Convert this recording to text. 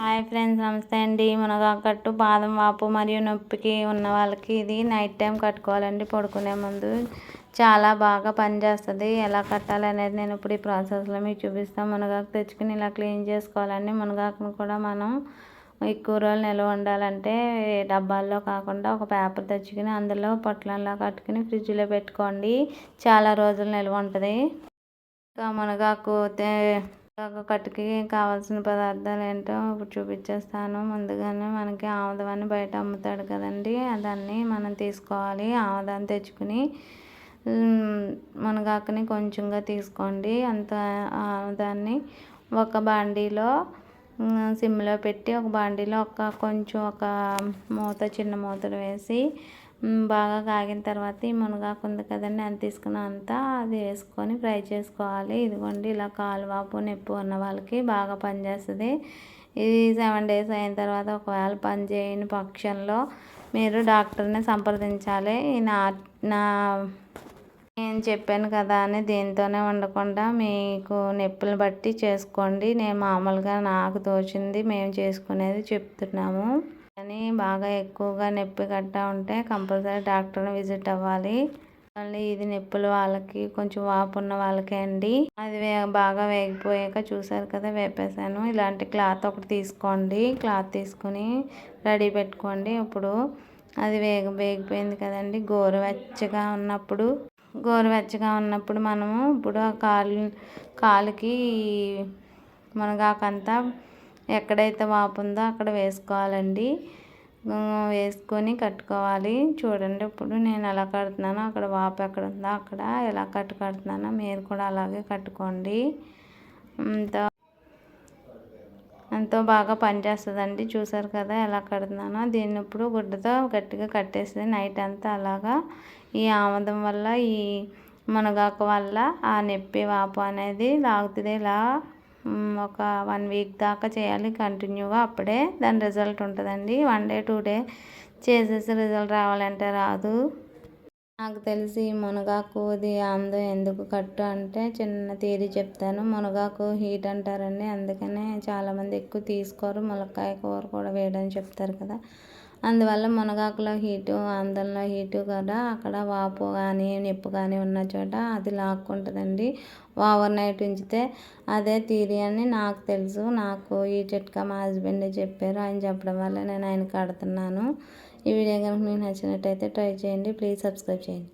Hi friends నమస్తే అండి. మునగాకట్టు బాదం వాపు మరియు నొప్పికి ఉన్న వాళ్ళకి ఇది నైట్ టైం కట్టుకోవాలండి పడుకునే ముందు. చాలా బాగా పనిచేస్తుంది ఎలా కట్టాలి అనేది నేను ఇప్పుడు ఈ ప్రాసెస్లో మీకు చూపిస్తాను. మునగాకు తెచ్చుకుని ఇలా క్లీన్ చేసుకోవాలండి. మునగాకును కూడా మనం ఎక్కువ రోజులు నిల్వ ఉండాలంటే డబ్బాల్లో కాకుండా ఒక పేపర్ తెచ్చుకుని అందులో పొట్లంలా కట్టుకుని ఫ్రిడ్జ్లో పెట్టుకోండి. చాలా రోజులు నిల్వ ఉంటుంది. ఇంకా మునగాకు కట్టుకి కావాల్సిన పదార్థాలు ఏంటో ఇప్పుడు చూపించేస్తాను. ముందుగానే మనకి ఆముదం బయట అమ్ముతాడు కదండి. దాన్ని మనం తీసుకోవాలి. ఆముదాన్ని తెచ్చుకుని మునగాకుని కొంచెంగా తీసుకోండి. అంత ఆముదాన్ని ఒక బాండీలో సిమ్లో పెట్టి ఒక బాండీలో ఒక కొంచెం ఒక మూత చిన్న మూతలు వేసి బాగా కాగిన తర్వాత ఈ మునగాకు ఉంది కదండి అంత తీసుకున్న అంతా అది వేసుకొని ఫ్రై చేసుకోవాలి. ఇదిగోండి ఇలా కాలువాపు నొప్పి ఉన్న వాళ్ళకి బాగా పనిచేస్తుంది. ఇది సెవెన్ డేస్ అయిన తర్వాత ఒకవేళ పని చేయని పక్షంలో మీరు డాక్టర్ని సంప్రదించాలి. నా నా నేను చెప్పాను కదా అని దీంతోనే ఉండకుండా మీకు నొప్పులు బట్టి చేసుకోండి. నేను మామూలుగా నాకు తోచింది మేము చేసుకునేది చెప్తున్నాము. కానీ బాగా ఎక్కువగా నొప్పి గట్టా ఉంటే కంపల్సరీ డాక్టర్ని విజిట్ అవ్వాలి. మళ్ళీ ఇది నొప్పులు వాళ్ళకి కొంచెం వాపు ఉన్న వాళ్ళకే అండి. అది బాగా వేగిపోయాక చూసారు కదా వేపేశాను. ఇలాంటి క్లాత్ ఒకటి తీసుకోండి. క్లాత్ తీసుకుని రెడీ పెట్టుకోండి. ఇప్పుడు అది వేగ వేగిపోయింది కదండి. గోరువెచ్చగా ఉన్నప్పుడు గోరువెచ్చగా ఉన్నప్పుడు మనము ఇప్పుడు ఆ కాలు కాలుకి మునగాకంతా ఎక్కడైతే వాపు ఉందో అక్కడ వేసుకోవాలండి. వేసుకొని కట్టుకోవాలి. చూడండి ఇప్పుడు నేను ఎలా కడుతున్నానో అక్కడ వాపు ఎక్కడ ఉందో అక్కడ ఎలా కట్టు కడుతున్నానో మీరు కూడా అలాగే కట్టుకోండి. ఎంతో బాగా పనిచేస్తుందండి. చూసారు కదా ఎలా కడుతున్నానో. దీన్ని ఇప్పుడు గుడ్డతో గట్టిగా కట్టేసి నైట్ అంతా అలాగా ఈ ఆమదం వల్ల ఈ మునగాకు వల్ల ఆ నొప్పి వాపు అనేది లాగుతుంది ఇలా ఒక వన్ వీక్ దాకా చేయాలి కంటిన్యూగా. అప్పుడే దాని రిజల్ట్ ఉంటుందండి. వన్ డే టూ డే చేసేసి రిజల్ట్ రావాలంటే రాదు. నాకు తెలిసి మునగాకు ఇది ఆందో ఎందుకు కట్టు అంటే చిన్న తీరి చెప్తాను. మునగాకు హీట్ అంటారండి. అందుకనే చాలామంది ఎక్కువ తీసుకోరు. ములక్కాయ కూర కూడా వేయడం చెప్తారు కదా. అందువల్ల మునగాకులో హీటు అందంలో హీటు కూడా అక్కడ వాపు కానీ నిప్పు కానీ ఉన్న చోట అది లాక్కుంటుందండి. ఓవర్ నైట్ ఉంచితే అదే తీరి అని నాకు తెలుసు. నాకు ఈ చిట్కా మా హస్బెండ్ చెప్పారు. ఆయన చెప్పడం వల్ల నేను ఆయన కడుతున్నాను ఈ వీడియో కనుక మీకు నచ్చినట్టయితే ట్రై చేయండి. ప్లీజ్ సబ్స్క్రైబ్ చేయండి.